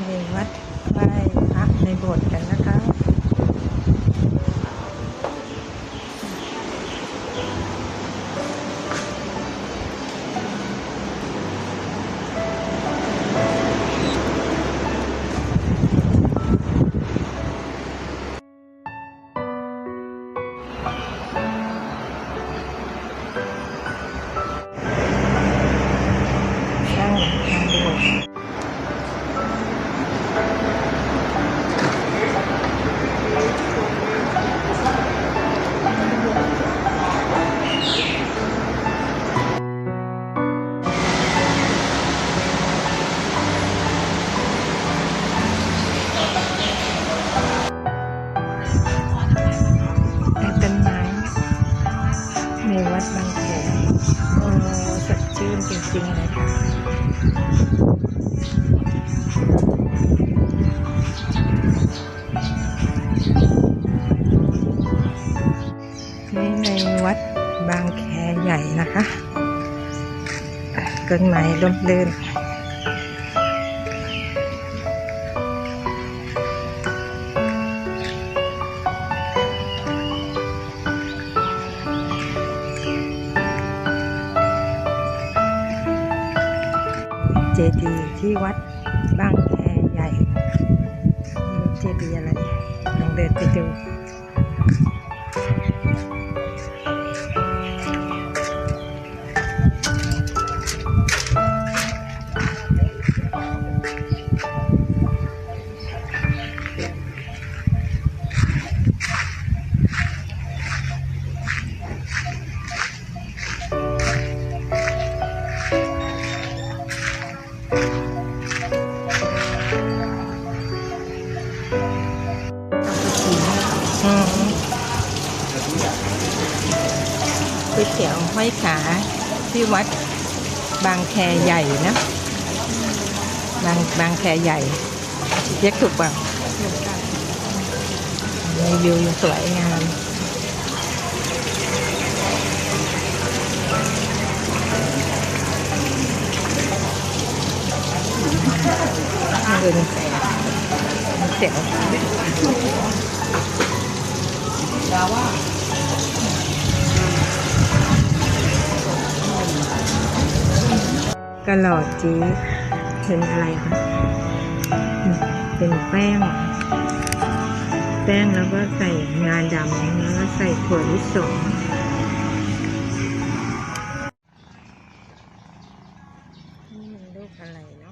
ในวัดไหว้พระในโบสถ์กันนะคะสร้างหลังโบสถ์ ในวัดบางแคโอ้สดชื่นจริงๆเลยค่ะนี่ในวัดบางแคใหญ่นะคะต้นไม้ร่มรื่น เจดีย์ที่วัดบางแคใหญ่เจดีย์อะไรลองเดินไปดู ก๋วยเตี๋ยวห้อยขาที่วัดบางแคใหญ่นะ บางบางแคใหญ่เรียกถูกเปล่ามีวิวสวยงาม เออเสียงดาว่ากระหลอดจีเป็นอะไรคะเป็นแป้ง แป้งแล้วก็ใส่งาดำแล้วก็ใส่ถั่วลิสงนี่มันลูกอะไรเนาะ